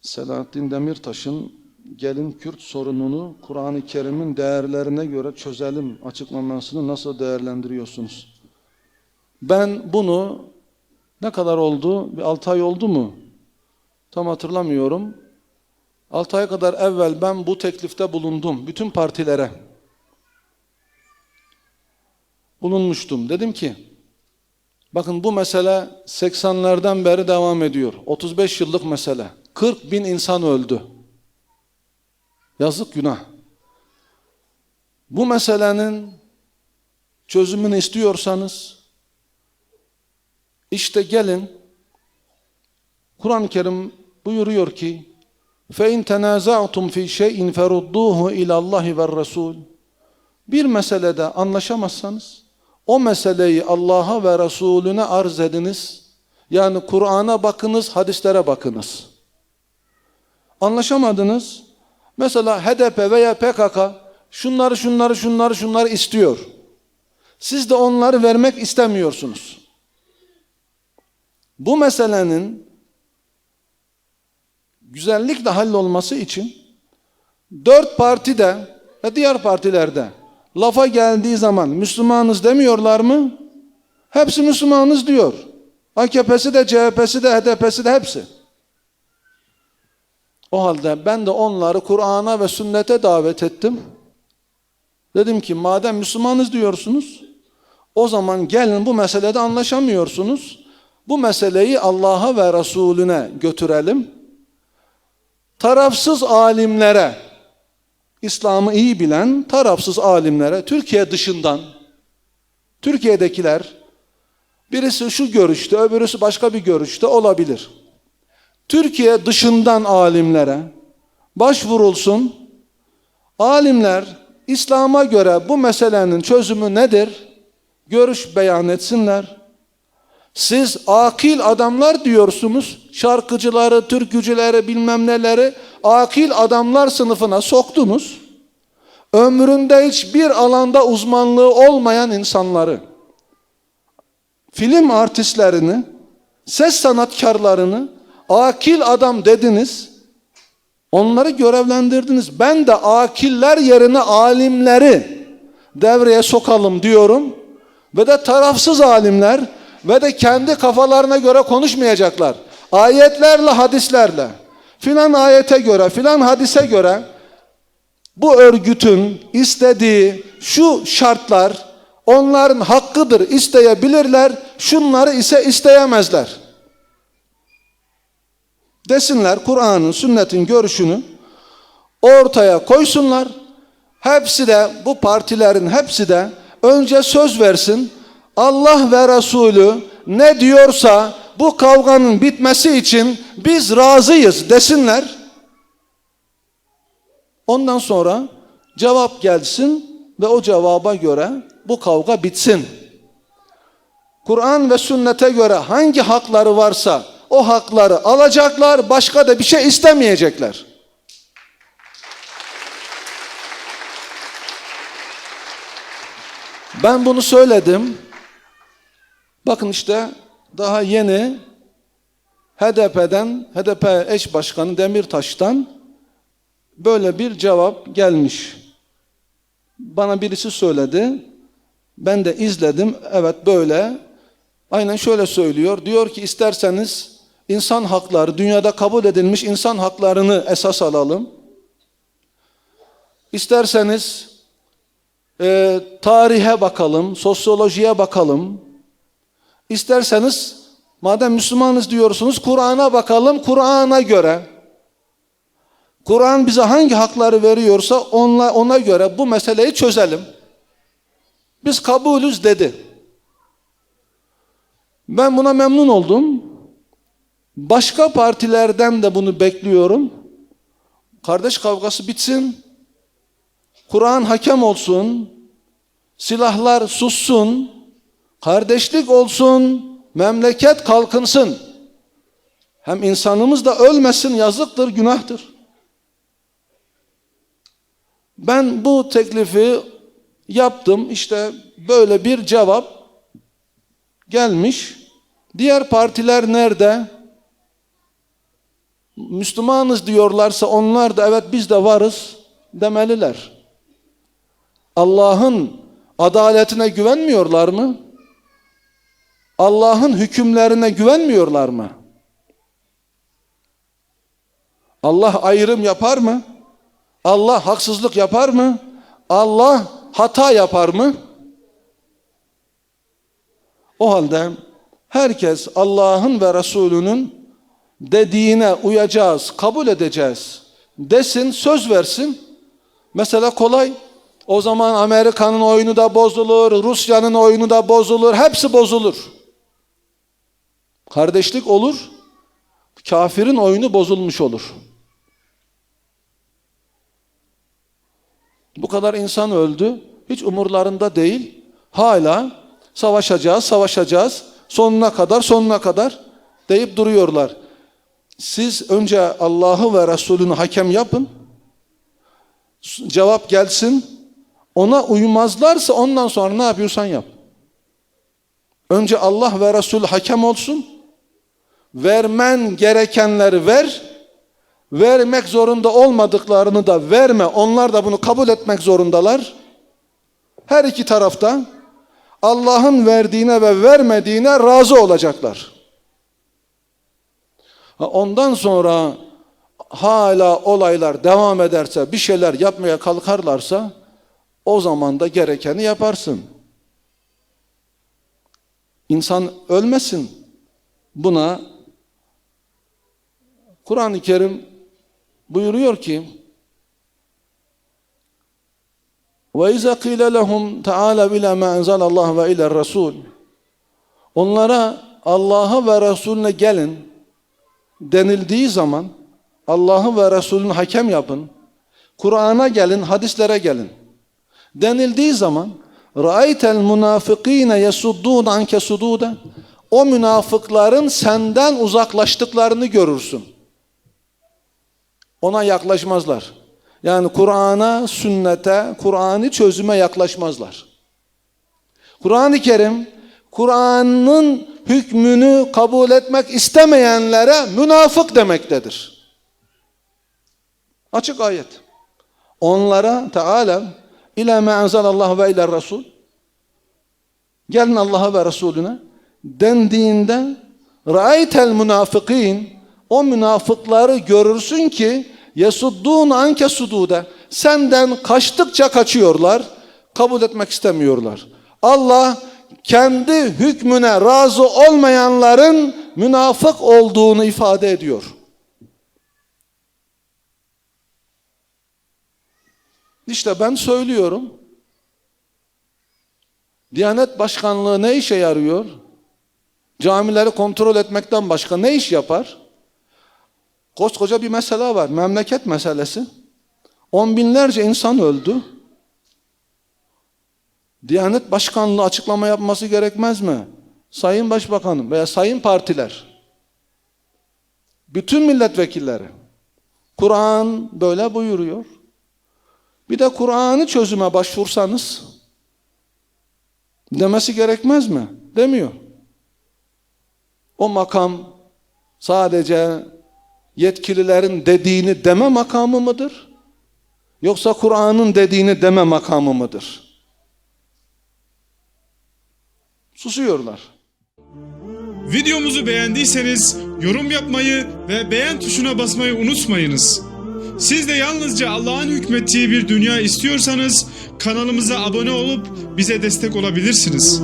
Selahattin Demirtaş'ın gelin Kürt sorununu Kur'an-ı Kerim'in değerlerine göre çözelim açıklamasını nasıl değerlendiriyorsunuz? Ben bunu ne kadar oldu? Bir 6 ay oldu mu? Tam hatırlamıyorum. 6 ay kadar evvel ben bu teklifte bulundum bütün partilere. Bulunmuştum. Dedim ki bakın bu mesele 80'lerden beri devam ediyor. 35 yıllık mesele. 40 bin insan öldü. Yazık günah. Bu meselenin çözümünü istiyorsanız işte gelin Kur'an-ı Kerim buyuruyor ki فَاِنْ تَنَازَعْتُمْ فِي شَيْءٍ فَرُدُّوهُ اِلَى اللّٰهِ وَالرَّسُولِ Bir meselede anlaşamazsanız o meseleyi Allah'a ve Resulüne arz ediniz. Yani Kur'an'a bakınız, hadislere bakınız. Anlaşamadınız. Mesela HDP veya PKK şunları şunları şunları şunları istiyor. Siz de onları vermek istemiyorsunuz. Bu meselenin güzellikle hallolması için dört partide ve diğer partilerde lafa geldiği zaman Müslümanız demiyorlar mı? Hepsi Müslümanız diyor. AKP'si de CHP'si de HDP'si de hepsi. O halde ben de onları Kur'an'a ve sünnete davet ettim. Dedim ki madem Müslümanız diyorsunuz, o zaman gelin bu meselede anlaşamıyorsunuz. Bu meseleyi Allah'a ve Resulüne götürelim. Tarafsız alimlere, İslam'ı iyi bilen tarafsız alimlere, Türkiye dışından, Türkiye'dekiler, birisi şu görüşte, öbürüsü başka bir görüşte olabilir. Türkiye dışından alimlere başvurulsun. Alimler İslam'a göre bu meselenin çözümü nedir? Görüş beyan etsinler. Siz akil adamlar diyorsunuz. Şarkıcıları, türkücüleri, bilmem neleri akil adamlar sınıfına soktunuz. Ömründe hiçbir alanda uzmanlığı olmayan insanları, film artistlerini, ses sanatkarlarını akil adam dediniz. Onları görevlendirdiniz. Ben de akiller yerine alimleri devreye sokalım diyorum. Ve de tarafsız alimler ve de kendi kafalarına göre konuşmayacaklar. Ayetlerle, hadislerle, filan ayete göre, filan hadise göre bu örgütün istediği şu şartlar onların hakkıdır isteyebilirler, şunları ise isteyemezler. Desinler Kur'an'ın, sünnetin görüşünü ortaya koysunlar. Hepsi de bu partilerin hepsi de önce söz versin. Allah ve Resulü ne diyorsa bu kavganın bitmesi için biz razıyız desinler. Ondan sonra cevap gelsin ve o cevaba göre bu kavga bitsin. Kur'an ve sünnete göre hangi hakları varsa o hakları alacaklar, başka da bir şey istemeyecekler. Ben bunu söyledim. Bakın işte daha yeni HDP'den, HDP eş başkanı Demirtaş'tan böyle bir cevap gelmiş. Bana birisi söyledi. Ben de izledim. Evet böyle. Aynen şöyle söylüyor. Diyor ki isterseniz insan hakları, dünyada kabul edilmiş insan haklarını esas alalım. İsterseniz e, tarihe bakalım, sosyolojiye bakalım. İsterseniz madem Müslümanız diyorsunuz Kur'an'a bakalım, Kur'an'a göre. Kur'an bize hangi hakları veriyorsa onla, ona göre bu meseleyi çözelim. Biz kabulüz dedi. Ben buna memnun oldum. Başka partilerden de bunu bekliyorum. Kardeş kavgası bitsin. Kur'an hakem olsun. Silahlar sussun. Kardeşlik olsun. Memleket kalkınsın. Hem insanımız da ölmesin yazıktır, günahtır. Ben bu teklifi yaptım. İşte böyle bir cevap gelmiş. Diğer partiler nerede? Müslümanız diyorlarsa onlar da evet biz de varız demeliler. Allah'ın adaletine güvenmiyorlar mı? Allah'ın hükümlerine güvenmiyorlar mı? Allah ayrım yapar mı? Allah haksızlık yapar mı? Allah hata yapar mı? O halde herkes Allah'ın ve Resulünün dediğine uyacağız, kabul edeceğiz. Desin, söz versin. Mesela kolay. O zaman Amerika'nın oyunu da bozulur, Rusya'nın oyunu da bozulur, hepsi bozulur. Kardeşlik olur, kafirin oyunu bozulmuş olur. Bu kadar insan öldü, hiç umurlarında değil. Hala savaşacağız, savaşacağız, sonuna kadar, sonuna kadar deyip duruyorlar. Siz önce Allah'ı ve Resulünü hakem yapın. Cevap gelsin. Ona uymazlarsa ondan sonra ne yapıyorsan yap. Önce Allah ve Resul hakem olsun. Vermen gerekenleri ver. Vermek zorunda olmadıklarını da verme. Onlar da bunu kabul etmek zorundalar. Her iki tarafta Allah'ın verdiğine ve vermediğine razı olacaklar. Ondan sonra hala olaylar devam ederse, bir şeyler yapmaya kalkarlarsa o zaman da gerekeni yaparsın. İnsan ölmesin. Buna Kur'an-ı Kerim buyuruyor ki وَاِذَا قِيلَ لَهُمْ تَعَالَ بِلَا مَا اَنْزَلَ اللّٰهُ وَاِلَى الرَّسُولِ Onlara Allah'a ve Resulüne gelin denildiği zaman Allah'ı ve Resulünü hakem yapın. Kur'an'a gelin, hadislere gelin. Denildiği zaman ra'aytel munafikine yesuddun anke sududa o münafıkların senden uzaklaştıklarını görürsün. Ona yaklaşmazlar. Yani Kur'an'a, sünnete, Kur'an'ı çözüme yaklaşmazlar. Kur'an-ı Kerim Kur'an'ın hükmünü kabul etmek istemeyenlere münafık demektedir. Açık ayet. Onlara Teala ila ma enzelallah ve ila Resul gelin Allah'a ve Resulüne dendiğinde ra'aytel münafıkîn o münafıkları görürsün ki yesuddûn anke sudude senden kaçtıkça kaçıyorlar kabul etmek istemiyorlar. Allah kendi hükmüne razı olmayanların münafık olduğunu ifade ediyor. İşte ben söylüyorum. Diyanet Başkanlığı ne işe yarıyor? Camileri kontrol etmekten başka ne iş yapar? Koskoca bir mesele var. Memleket meselesi. On binlerce insan öldü. Diyanet Başkanlığı açıklama yapması gerekmez mi? Sayın Başbakanım veya sayın partiler. Bütün milletvekilleri. Kur'an böyle buyuruyor. Bir de Kur'an'ı çözüme başvursanız demesi gerekmez mi? Demiyor. O makam sadece yetkililerin dediğini deme makamı mıdır? Yoksa Kur'an'ın dediğini deme makamı mıdır? Susuyorlar. Videomuzu beğendiyseniz yorum yapmayı ve beğen tuşuna basmayı unutmayınız. Siz de yalnızca Allah'ın hükmettiği bir dünya istiyorsanız kanalımıza abone olup bize destek olabilirsiniz.